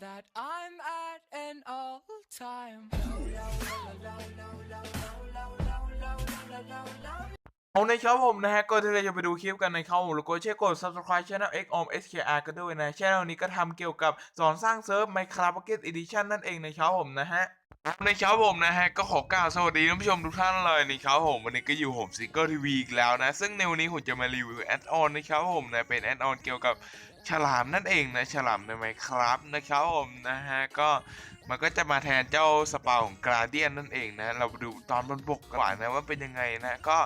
that I'm at an all time. เอาในครับผมนะฮะก็ถ้าเราจะไปดูคลิปกันในเข้าแล้วก็เช่วยกด subscribe channel X o m SKR กันด้วยนะ channel นี้ก็ทำเกี่ยวกับสอนสร้างเซิร์ฟ Minecraft Pocket Edition นั่นเองในครับผมนะฮะ ในเช้าผมนะฮะก็ขอกล่าวสวัสดีท่านผู้ชมทุกท่านเลยนะครับผมวันนี้ก็อยู่ผมซิงเกิลทีวีอีกแล้วนะ ซึ่งในวันนี้ผมจะมารีวิวแอดออนนะครับผมนะเป็นแอดออนเกี่ยวกับฉลามนั่นเองนะฉลามในไมครับนะครับผมนะฮะก็มันก็จะมาแทนเจ้าสปาของกราเดียนนั่นเองนะเราดูตอนบนบกก่อนนะว่าเป็นยังไงนะก็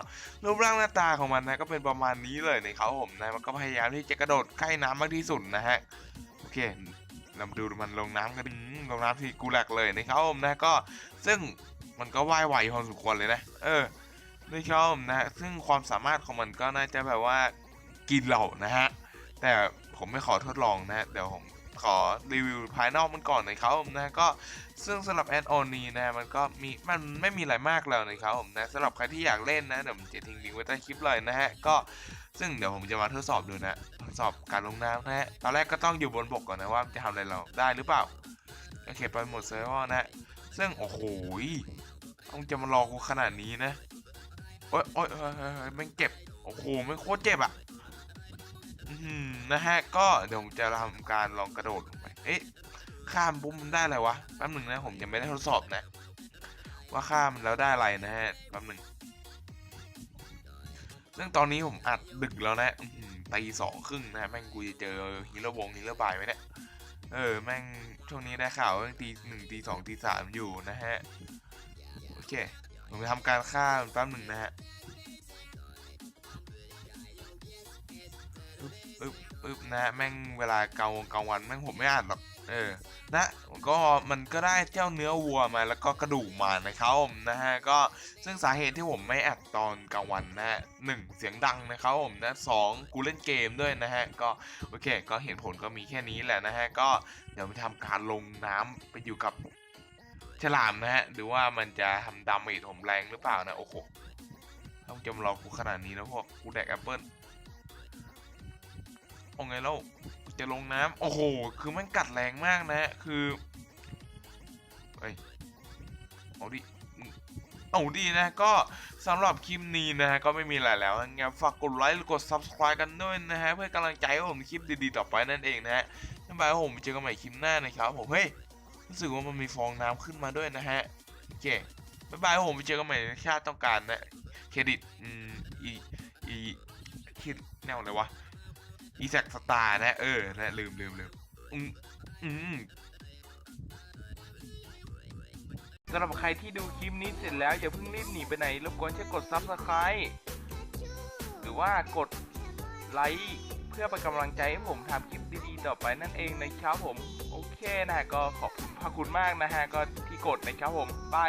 รูปร่างหน้าตาของมันนะก็เป็นประมาณนี้เลยนะครับผมนะมันก็พยายามที่จะกระโดดใกล้น้ำมากที่สุดนะฮะโอเค เราดูมันลงน้ำกันลงน้ำที่กูแหลกเลยนะครับผมนะก็ซึ่งมันก็ว่ายไหวพอสมควรเลยนะ เออนะครับผมนะซึ่งความสามารถของมันก็น่าจะแบบว่ากินเหล่านะฮะ แต่ผมไม่ขอทดลองนะเดี๋ยวผมขอรีวิวภายนอกมันก่อนนะครับผมนะก็ซึ่งสำหรับแอดออนนี้นะมันก็มีมันไม่มีอะไรมากแล้วนะครับผมนะสำหรับใครที่อยากเล่นนะเดี๋ยวผมจะทิ้งลิงก์ไว้ใต้คลิปเลยนะฮะก็ซึ่งเดี๋ยวผมจะมาทดสอบดูนะ สอบการลงน้ำนะฮะตอนแรกก็ต้องอยู่บนบกก่อนนะว่าจะทำอะไรเราได้หรือเปล่าโอเคไปหมดเซิร์ฟเวอร์นะ ซึ่งโอ้โหต้องจะมารอกูขนาดนี้นะโอ๊ยโอ๊ยเฮ้ยเฮ้ยมันเจ็บโอ้โหม่งโคตรเจ็บอะอือหือนะฮะก็เดี๋ยวผมจะทำการลองกระโดดลงไปเอ๊ะข้ามปุ๊บมันได้อะไรวะแป๊บหนึ่งนะผมยังไม่ได้ทดสอบนะ ว่าข้ามแล้วได้อะไรนะฮะแป๊บหนึ่งซึ่งตอนนี้ผมอัดดึกแล้วนะอื ตีสองครึ่งนะแม่งกูจะเจอฮีโร่วงฮีโร่บายไหมเนี่ย เออ แม่งช่วงนี้ได้ข่าวว่าตีหนึ่งตีสองตีสามอยู่นะฮะ โอเค ผมจะทำการฆ่าแป๊บหนึ่งนะฮะอึ๊บอึ๊บนะฮะแม่งเวลาเกาเกลางวันแม่งผมไม่อ่านหรอก เออนะก็มันก็ได้เจ้าเนื้อวัวมาแล้วก็กระดูกมานะครับผมนะฮะก็ซึ่งสาเหตุที่ผมไม่แอดตอนกลางวันนะฮะหนึ่งเสียงดังนะครับผมนะสองกูเล่นเกมด้วยนะฮะก็โอเค ก็เห็นผลก็มีแค่นี้แหละนะฮะก็เดี๋ยวไปทำการลงน้ำไปอยู่กับฉลามนะฮะหรือว่ามันจะทำดาเมจผมแรงหรือเปล่านะโอ้โหต้องจำลองกูขนาดนี้แล้วพวกกูแดกแอปเปิลเอาไงแล้ว จะลงน้ำโอ้โห คือมันกัดแรงมากนะฮะคือเอ้ยเอาดิเอาดินะก็สำหรับคลิปนี้นะฮะก็ไม่มีอะไรแล้วงั้นฝากกดไลค์หรือกด subscribe กันด้วยนะฮะเพื่อกำลังใจให้ผมคลิปดีๆต่อไปนั่นเองนะฮะบ๊ายบายผมเจอกันใหม่คลิปหน้านะครับผมเฮ้ยรู้สึกว่ามันมีฟองน้ำขึ้นมาด้วยนะฮะโอเคบ๊ายบายผมไปเจอกันใหม่ในชาติต้องการนะเครดิตอืมอีอีคิดแนวอะไรวะ อีแซกสตาร์นะเออนะลืมลืมลืมอืมอืมสำหรับใครที่ดูคลิปนี้เสร็จแล้ว อย่าเพิ่งรีบหนีไปไหนรบกวนช่วยกด Subscribe หรือว่ากดไลค์เพื่อเป็นกำลังใจให้ผมทำคลิปดีๆต่อไปนั่นเองนะครับผม โอเคนะฮะก็ขอบคุณพระคุณมากนะฮะก็ที่กดนะครับผมบาย